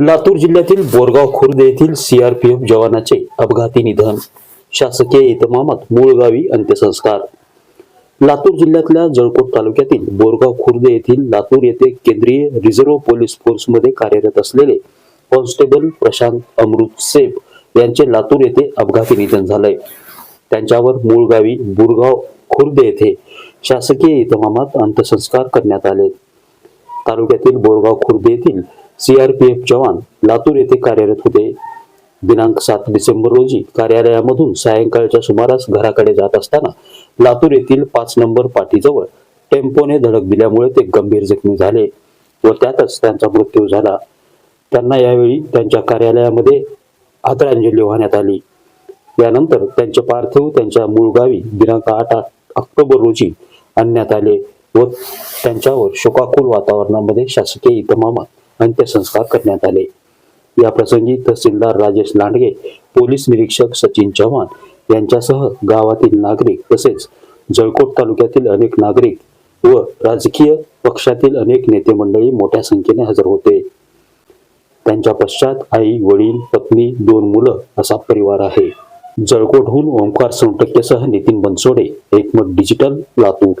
लातूर जिल्ह्यातील बोरगाव खुर्द येथील सीआरपीएफ जवानाचे अपघाती निधन. शासकीय इतमामात मूळ गावी अंत्यसंस्कार. लातूर जिल्ह्यातल्या जळकोट तालुक्यातील बोरगाव खुर्द येथील लातूर येथे केंद्रीय रिझर्व्ह पोलीस फोर्समध्ये कार्यरत असलेले कॉन्स्टेबल प्रशांत अमृत सेब यांचे लातूर येथे अपघाती निधन झालंय. त्यांच्यावर मूळ गावी बोरगाव खुर्द येथे शासकीय इतमामात अंत्यसंस्कार करण्यात आले तालुक्यातील बोरगाव खुर्द येथील सीआरपीएफ जवान लातूर येथे कार्यरत होते. दिनांक सात डिसेंबर रोजी कार्यालयामधून सायंकाळच्या सुमारास घराकडे जात असताना लातूर येथील पाच नंबर पाठीजवळ टेम्पोने धडक दिल्यामुळे ते गंभीर जखमी झाले व त्यातच त्यांचा मृत्यू झाला. त्यांना यावेळी त्यांच्या कार्यालयामध्ये आदरांजली वाहण्यात आली. यानंतर त्यांचे पार्थिव त्यांच्या मूळ गावी दिनांक आठ ऑक्टोबर रोजी आणण्यात आले. व त्यांच्यावर शोकाकुल वातावरणामध्ये शासकीय इतमामात अंत्यसंस्कार करण्यात आले. या प्रसंगी तहसीलदार राजेश लांडगे पोलीस निरीक्षक सचिन चव्हाण यांच्यासह गावातील नागरिक तसेच जळकोट तालुक्यातील अनेक नागरिक व राजकीय पक्षातील अनेक नेते मंडळी मोठ्या संख्येने हजर होते. त्यांच्या पश्चात आई वडील पत्नी दोन मुलं असा परिवार आहे. जळकोटहून Omkar सोनटक्केसह Nitin Bansode Ekmat digital Latur.